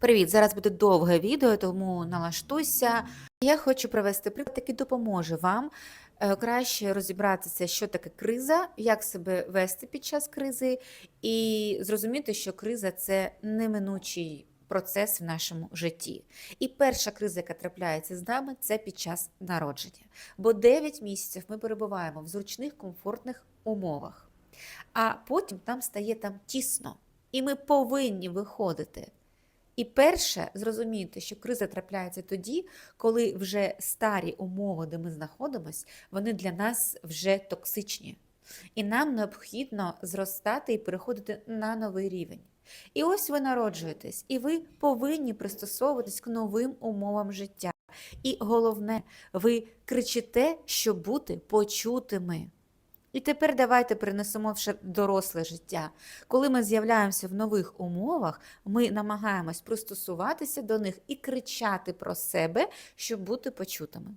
Привіт! Зараз буде довге відео, тому налаштуйся. Я хочу провести приклад, який допоможе вам е, краще розібратися, що таке криза, як себе вести під час кризи, і зрозуміти, що криза це неминучий процес в нашому житті. І перша криза, яка трапляється з нами, це під час народження. Бо 9 місяців ми перебуваємо в зручних, комфортних умовах, а потім там стає там тісно, і ми повинні виходити. І перше, зрозуміти, що криза трапляється тоді, коли вже старі умови, де ми знаходимося, вони для нас вже токсичні. І нам необхідно зростати і переходити на новий рівень. І ось ви народжуєтесь, і ви повинні пристосовуватись к новим умовам життя. І головне, ви кричите, щоб бути почутими. І тепер давайте перенесемо в доросле життя. Коли ми з'являємося в нових умовах, ми намагаємось пристосуватися до них і кричати про себе, щоб бути почутими.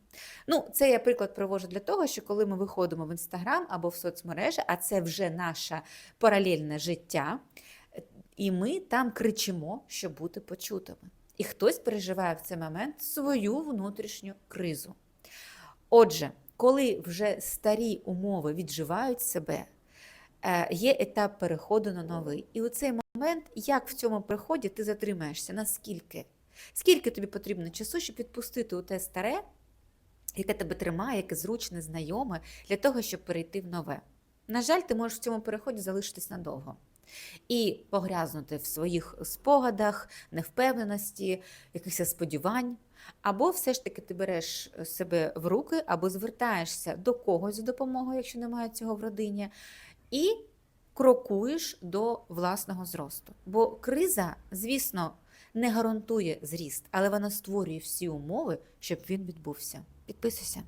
Ну, це я приклад привожу для того, що коли ми виходимо в інстаграм або в соцмережі, а це вже наше паралельне життя, і ми там кричимо, щоб бути почутими. І хтось переживає в цей момент свою внутрішню кризу. Отже, коли вже старі умови відживають себе, е, є етап переходу на новий. І у цей момент, як в цьому переході ти затримаєшся, наскільки? Скільки тобі потрібно часу, щоб відпустити у те старе, яке тебе тримає, яке зручне, знайоме, для того, щоб перейти в нове? На жаль, ти можеш в цьому переході залишитись надовго. І погрязнути в своїх спогадах, невпевненості, якихось сподівань. Або все ж таки ти береш себе в руки, або звертаєшся до когось за допомогою, якщо немає цього в родині, і крокуєш до власного зросту. Бо криза, звісно, не гарантує зріст, але вона створює всі умови, щоб він відбувся. Підписуйся.